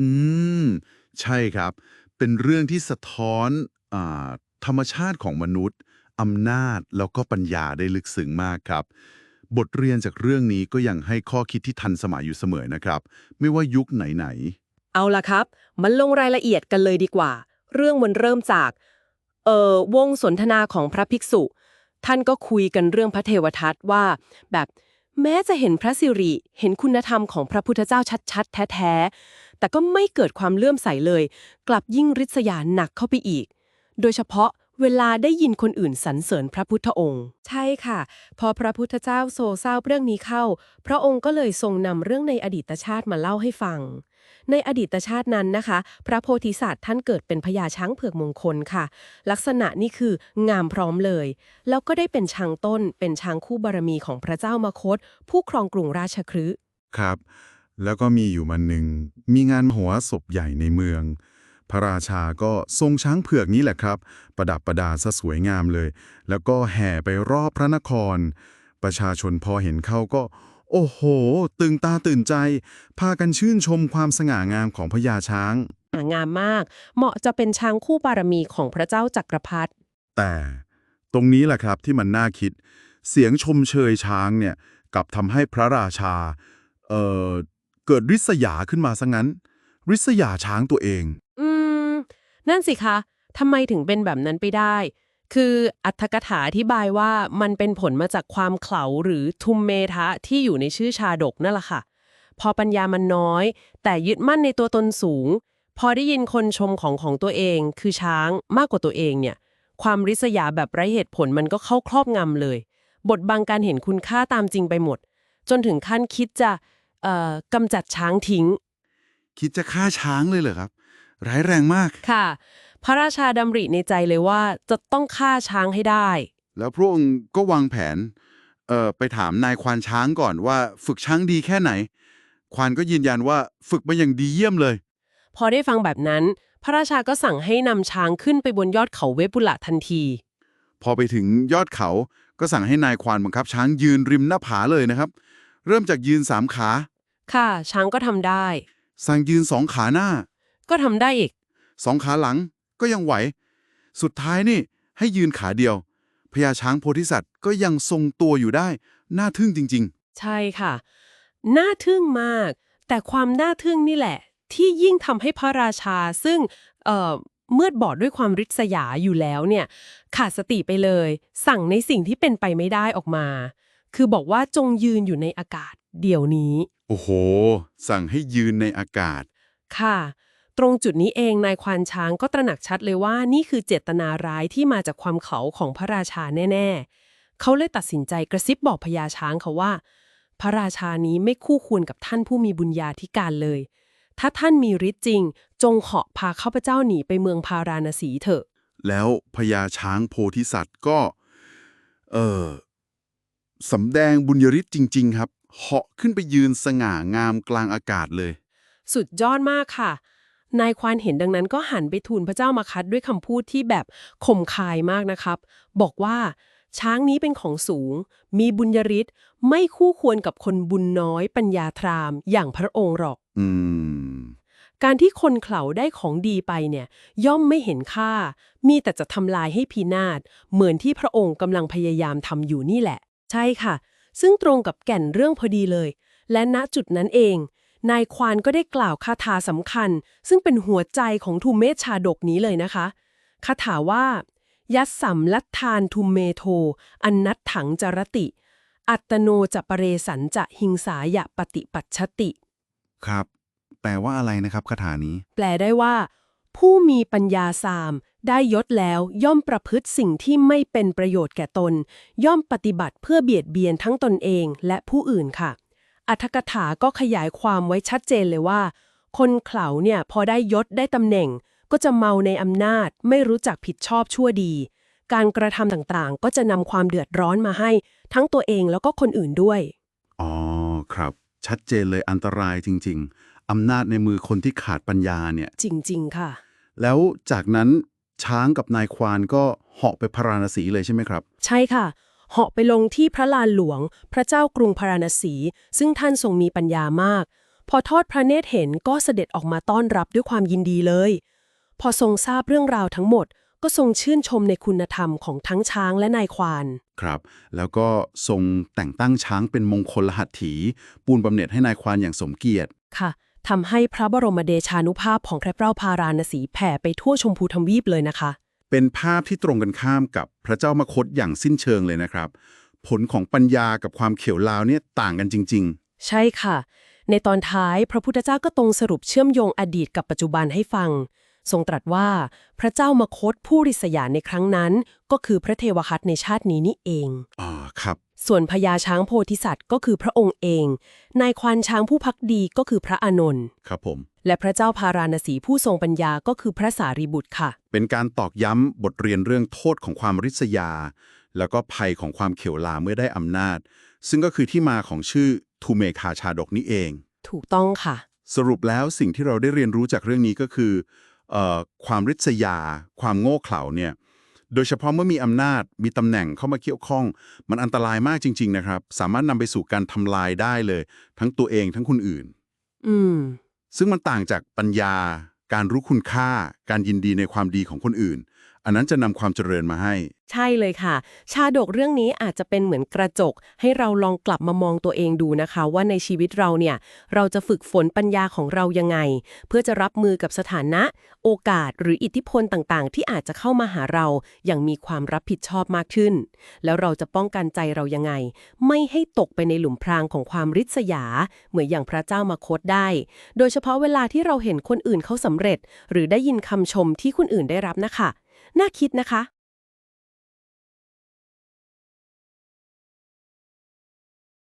อืม ใช่ครับ เป็นเรื่องที่สะท้อนอาธรรมชาติของมนุษย์อำนาจแล้วก็ปัญญาได้ลึกซึ้งมากครับ บทเรียนจากเรื่องนี้ก็ยังให้ข้อคิดที่ทันสมัยอยู่เสมอนะครับ ไม่ว่ายุคไหนเอาล่ะครับ มันลงรายละเอียดกันเลยดีกว่า เรื่องมันเริ่มจาก เอ่อ วงสนทนาของพระภิกษุ ท่านก็คุยกันเรื่องพระเทวทัตว่า แบบแม้จะเห็นพระสิริ เห็นคุณธรรมของพระพุทธเจ้าชัดๆ แท้ๆ แต่ก็ไม่เกิดความเลื่อมใสเลย กลับยิ่งริษยาหนักเข้าไปอีก โดยเฉพาะเวลาได้ยินคนอื่นสรรเสริญพระพุทธองค์ ใช่ค่ะ พอพระพุทธเจ้าโศเศร้าเรื่องนี้เข้า พระองค์ก็เลยทรงนำเรื่องในอดีตชาติมาเล่าให้ฟัง ในอดีตชาตินั้นนะคะ พระโพธิสัตว์ท่านเกิดเป็นพญาช้างเผือกมงคลค่ะ ลักษณะนี่คืองามพร้อมเลย แล้วก็ได้เป็นช้างต้น เป็นช้างคู่บารมีของพระเจ้ามคต ผู้ครองกรุงราชคฤห์ๆครับ แล้วก็มีอยู่มันหนึ่ง มีงานมโหรสพใหญ่ในเมือง พระราชาก็ทรงช้างเผือกนี้แหละครับ ประดับประดาซะสวยงามเลย แล้วก็แห่ไปรอบพระนคร ประชาชนพอเห็นเข้าก็ โอ้โหตื่นตาตื่นใจ พากันชื่นชมความสง่างามของพญาช้าง งามมาก เหมาะจะเป็นช้างคู่บารมีของพระเจ้าจักรพรรดิแต่ตรงนี้แหละครับที่มันน่าคิด เสียงชมเชยช้างเนี่ยกลับทำให้พระราชา เอ่อ เกิดริษยาขึ้นมาซะงั้น ริษยาช้างตัวเอง อืม นั่นสิคะทำไมถึงเป็นแบบนั้นไปได้ คืออัตถกถาอธิบายว่ามันเป็นผลมาจากความเขลาหรือทุมเมทะที่อยู่ในชื่อชาดกนั่นแหละค่ะ พอปัญญามันน้อย แต่ยึดมั่นในตัวตนสูง พอได้ยินคนชมของของตัวเอง คือช้างมากกว่าตัวเองเนี่ย ความริษยาแบบไร้เหตุผลมันก็เข้าครอบงำเลย บทบังการเห็นคุณค่าตามจริงไปหมด จนถึงขั้นคิดจะ กำจัดช้างทิ้ง คิดจะฆ่าช้างเลยเหรอครับ ร้ายแรงมาก ค่ะ พระราชาดำริในใจเลยว่าจะต้องฆ่าช้างให้ได้ แล้วพระองค์ก็วางแผนเอ่อไปถามนายควานช้างก่อนว่าฝึกช้างดีแค่ไหน ควานก็ยืนยันว่าฝึกมาอย่างดีเยี่ยมเลย พอได้ฟังแบบนั้น พระราชาก็สั่งให้นำช้างขึ้นไปบนยอดเขาเวปุละทันที พอไปถึงยอดเขาก็สั่งให้นายควานบังคับช้างยืนริมหน้าผาเลยนะครับ เริ่มจากยืนสามขา ค่ะ ช้างก็ทำได้ สั่งยืนสองขาหน้า ก็ทำได้อีก สองขาหลังก็ยังไหว สุดท้ายนี่ให้ยืนขาเดียวพญาช้างโพธิสัตว์ก็ยังทรงตัวอยู่ได้ น่าทึ่งจริง ใช่ค่ะ น่าทึ่งมาก แต่ความน่าทึ่งนี่แหละ ที่ยิ่งทำให้พระราชาซึ่งเอ่อเมื่อบอดด้วยความริษยาอยู่แล้วเนี่ย ขาดสติไปเลย สั่งในสิ่งที่เป็นไปไม่ได้ออกมา คือบอกว่าจงยืนอยู่ในอากาศ เดี๋ยวนี้ๆโอ้โห สั่งให้ยืนในอากาศ ค่ะ ตรงจุดนี้เองนายควานช้างก็ตระหนักชัดเลยว่านี่คือเจตนาร้ายที่มาจากความเขาของพระราชาแน่ ๆ เขาเลยตัดสินใจกระซิบบอกพญาช้างเขาว่า พระราชานี้ไม่คู่ควรกับท่านผู้มีบุญญาธิการเลย ถ้าท่านมีฤทธิ์จริง จงเหาะพาข้าพเจ้าหนีไปเมืองพาราณสีเถอะ แล้วพญาช้างโพธิสัตว์ก็ เออ สำแดงบุญยฤทธิ์จริง ๆ ครับ เหาะขึ้นไปยืนสง่างามกลางอากาศเลย สุดยอดมากค่ะ นายควานเห็นดังนั้นก็หันไปทูลพระเจ้ามาคัดด้วยคำพูดที่แบบข่มคายมากนะครับ บอกว่าช้างนี้เป็นของสูง มีบุญยริศไม่คู่ควรกับคนบุญน้อยปัญญาทรามอย่างพระองค์หรอก อืม การที่คนเขลาได้ของดีไปเนี่ย ย่อมไม่เห็นค่า มีแต่จะทำลายให้พินาศ เหมือนที่พระองค์กำลังพยายามทำอยู่นี่แหละ ใช่ค่ะ ซึ่งตรงกับแก่นเรื่องพอดีเลย และณจุดนั้นเอง นายควานก็ได้กล่าวคาถาสำคัญ ซึ่งเป็นหัวใจของทุมเมธชาดกนี้เลยนะคะคาถาว่า ยัสสัมลัทธานทุมเมโท อันนัตถังจรติ อัตโนจะปะเรสันจะหิงสายะปฏิปัชชติ ครับ แปลว่าอะไรนะครับคาถานี้ แปลได้ว่า ผู้มีปัญญาสาม ได้ยศแล้วย่อมประพฤติสิ่งที่ไม่เป็นประโยชน์แก่ตน ย่อมปฏิบัติเพื่อเบียดเบียนทั้งตนเองและผู้อื่นค่ะ อัธกถาก็ขยายความไว้ชัดเจนเลยว่า คนเขลาเนี่ยพอได้ยศได้ตำแหน่ง ก็จะเมาในอำนาจ ไม่รู้จักผิดชอบชั่วดี การกระทำต่างๆ ก็จะนำความเดือดร้อนมาให้ ทั้งตัวเองแล้วก็คนอื่นด้วย อ๋อครับ ชัดเจนเลยอันตรายจริง ๆอำนาจในมือคนที่ขาดปัญญาเนี่ย จริง ๆ ค่ะ แล้วจากนั้น ช้างกับนายควานก็เหาะไปพาราณสีเลยใช่ไหมครับ ใช่ค่ะ เหาะไปลงที่พระลานหลวง พระเจ้ากรุงพาราณสี ซึ่งท่านทรงมีปัญญามาก พอทอดพระเนตรเห็นก็เสด็จออกมาต้อนรับด้วยความยินดีเลย พอทรงทราบเรื่องราวทั้งหมด ก็ทรงชื่นชมในคุณธรรมของทั้งช้างและนายควาน ครับ แล้วก็ทรงแต่งตั้งช้างเป็นมงคลหัตถี ปูนบำเหน็จให้นายควานอย่างสมเกียรติ ค่ะ ทำให้พระบรมเดชานุภาพของพระเจ้าพาราณสีแผ่ไปทั่วชมพูทวีปเลยนะคะ เป็นภาพที่ตรงกันข้ามกับพระเจ้ามคตอย่างสิ้นเชิงเลยนะครับ ผลของปัญญากับความเขียวลาวเนี่ยต่างกันจริงใช่ค่ะ ในตอนท้ายพระพุทธเจ้าก็ตรงสรุปเชื่อมโยงอดีตกับปัจจุบันให้ฟัง ทรงตรัสว่าพระเจ้ามคตผู้ริษยาในครั้งนั้น ก็คือพระเทวคัตในชาตินี้นี่เองๆอ่า ครับ ส่วนพญาช้างโพธิสัตว์ก็คือพระองค์เอง นายควานช้างผู้พักดีก็คือพระอานนท์ครับผม และพระเจ้าพาราณสีผู้ทรงปัญญาก็คือพระสารีบุตรค่ะ เป็นการตอกย้ำบทเรียนเรื่องโทษของความริษยา แล้วก็ภัยของความเขียวลาเมื่อได้อำนาจ ซึ่งก็คือที่มาของชื่อทูเมคาชาดกนี้เอง ถูกต้องค่ะ สรุปแล้วสิ่งที่เราได้เรียนรู้จากเรื่องนี้ก็คือเออความริษยา ความโง่เขลาเนี่ย โดยเฉพาะเมื่อมีอำนาจมีตำแหน่งเข้ามาเกี่ยวข้อง มันอันตรายมากจริง ๆ นะครับ สามารถนำไปสู่การทำลายได้เลย ทั้งตัวเองทั้งคนอื่น อืม ซึ่งมันต่างจากปัญญา การรู้คุณค่า การยินดีในความดีของคนอื่น อันนั้นจะนำความเจริญมาให้ ใช่เลยค่ะ ชาดกเรื่องนี้อาจจะเป็นเหมือนกระจก ให้เราลองกลับมามองตัวเองดูนะคะ ว่าในชีวิตเราเนี่ย เราจะฝึกฝนปัญญาของเรายังไง เพื่อจะรับมือกับสถานะ โอกาสหรืออิทธิพลต่างๆ ที่อาจจะเข้ามาหาเราอย่างมีความรับผิดชอบมากขึ้น แล้วเราจะป้องกันใจเรายังไง ไม่ให้ตกไปในหลุมพรางของความริษยา เหมือนอย่างพระเจ้ามาโคตได้ โดยเฉพาะเวลาที่เราเห็นคนอื่นเขาสำเร็จ หรือได้ยินคำชมที่คนอื่นได้รับนะคะ น่าคิดนะคะ